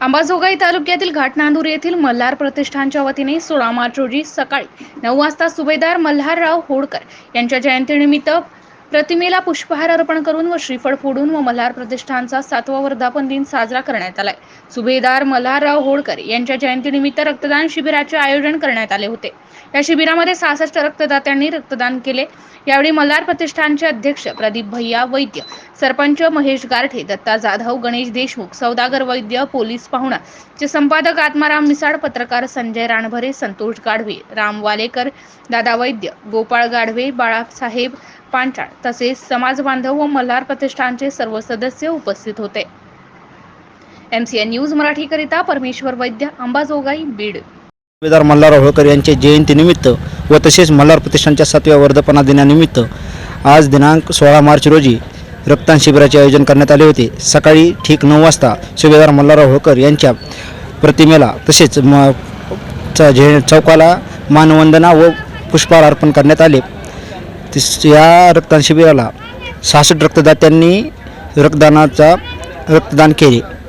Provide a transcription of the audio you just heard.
अंबाजोगाई तालुक्यातील घाटनांदूर येथील मल्हार प्रतिष्ठानच्या वतीने सोळा मार्च रोजी सकाळी नऊ वाजता सुभेदार मल्हारराव होडकर यांच्या जयंतीनिमित्त प्रतिमेला पुष्पहार अर्पण करून व श्रीफळ फोडून व मल्हार प्रतिष्ठानचा सातवा वर्धापन दिन साजरा करण्यात आलाय. सुभेदार मल्हारराव होडकर यांच्या जयंतीनिमित्त रक्तदान शिबिराचे आयोजन करण्यात आले होते. या शिबिरामध्ये सहासष्ट रक्तदात्यांनी रक्तदान केले. यावेळी मल्हार प्रतिष्ठानचे अध्यक्ष प्रदीप भैया वैद्य सरपंच महेश गारठे दत्ता जाधव गणेश देशमुख सौदागर वैद्य पोलीस पाहुणा चे संपादक आत्माराम मिसाळ पत्रकार संजय राणभरे संतोष गाढवे राम वालेकर दादा वैद्य गोपाळ गाढवे बाळासाहेब पांचाळ तसेच समाज बांधव व मल्हार प्रतिष्ठानचे सर्व सदस्य उपस्थित होते. एमसीएन न्यूज मराठीकरिता परमेश्वर वैद्य अंबाजोगाई बीड. सुभेदार मल्हारराव होळकर यांच्या जयंतीनिमित्त व तसेच मल्हार प्रतिष्ठानच्या सातव्या वर्धापना दिनानिमित्त आज दिनांक सोळा मार्च रोजी रक्तदान शिबिराचे आयोजन करण्यात आले होते. सकाळी ठीक नऊ वाजता सुभेदार मल्हार होळकर यांच्या प्रतिमेला तसेच म चौकाला मानवंदना व पुष्पहार अर्पण करण्यात आले. तिस- या रक्तदान शिबिराला सहासष्ट रक्तदात्यांनी रक्तदानाचा रक्तदान केले.